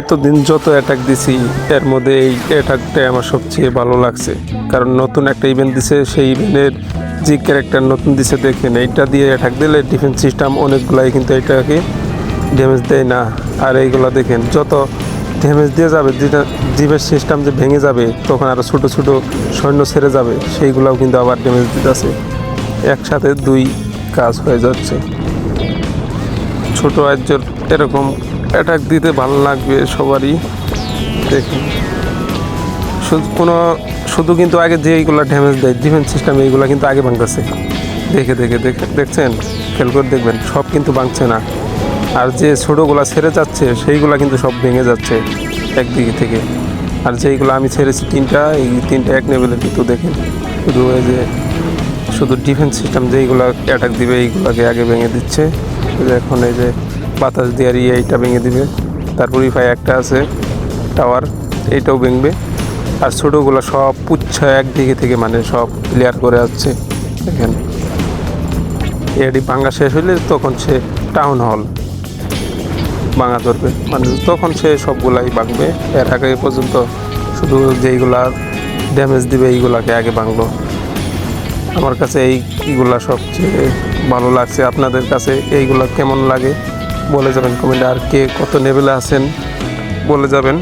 এতদিন যত অ্যাটাক দিছি, এর মধ্যে এই অ্যাটাকটাই আমার সবচেয়ে ভালো লাগছে। কারণ নতুন একটা ইভেন্ট দিছে, সেই ইভেন্টের যে ক্যারেক্টার নতুন দিছে দেখেন, এইটা দিয়ে অ্যাটাক দিলে ডিফেন্স সিস্টেম অনেকগুলাই কিন্তু এটাকে ড্যামেজ দেয় না। আর এইগুলো দেখেন, যত ড্যামেজ দিয়ে যাবে ডিফেন্স সিস্টেম যে ভেঙে যাবে, তখন আরও ছোটো ছোটো সৈন্য ছেড়ে যাবে, সেইগুলোও কিন্তু আবার ড্যামেজ দিতেছে। একসাথে দুই কাজ হয়ে যাচ্ছে। ছোট আর্যর এরকম অ্যাটাক দিতে ভালো লাগবে সবারই। শুধু কোনো, শুধু কিন্তু আগে যে এইগুলো ড্যামেজ দেয় ডিফেন্স সিস্টেম এইগুলো কিন্তু আগে ভাঙতেছে। দেখে দেখে দেখে, দেখছেন? খেল করে দেখবেন, সব কিন্তু ভাঙছে না। আর যে ছোটোগুলা ছেড়ে যাচ্ছে, সেইগুলা কিন্তু সব ভেঙে যাচ্ছে একদিকে থেকে। আর যেইগুলো আমি ছেড়েছি, তিনটা, এই তিনটা এক লেভেলের কিন্তু দেখেন। শুধু এই যে, শুধু ডিফেন্স সিস্টেম যেইগুলো অ্যাটাক দিবে, এইগুলোকে আগে ভেঙে দিচ্ছে। এখন এই যে বাতাস দেওয়ার ইয়ে এইটা ভেঙে দিবে। তারপর ইফাই একটা আছে টাওয়ার এইটাও ভেঙবে। আর ছোটোগুলো সব পুচ্ছা একদিকে থেকে মানে সব ক্লিয়ার করে আসছে, দেখেন। এডি ভাঙা শেষ হইলে তখন সে টাউন হল ভাঙা ধরবে। মানে তখন সে সবগুলাই ভাঙবে। এর আগে পর্যন্ত শুধু যেইগুলা ড্যামেজ দিবে, এইগুলাকে আগে ভাঙলো। আমার কাছে এই, এইগুলা সবচেয়ে ভালো লাগছে। আপনাদের কাছে এইগুলা কেমন লাগে? বলে যাবেন কমেন্টে আর কে কত লেভেলে আছেন বলে যাবেন।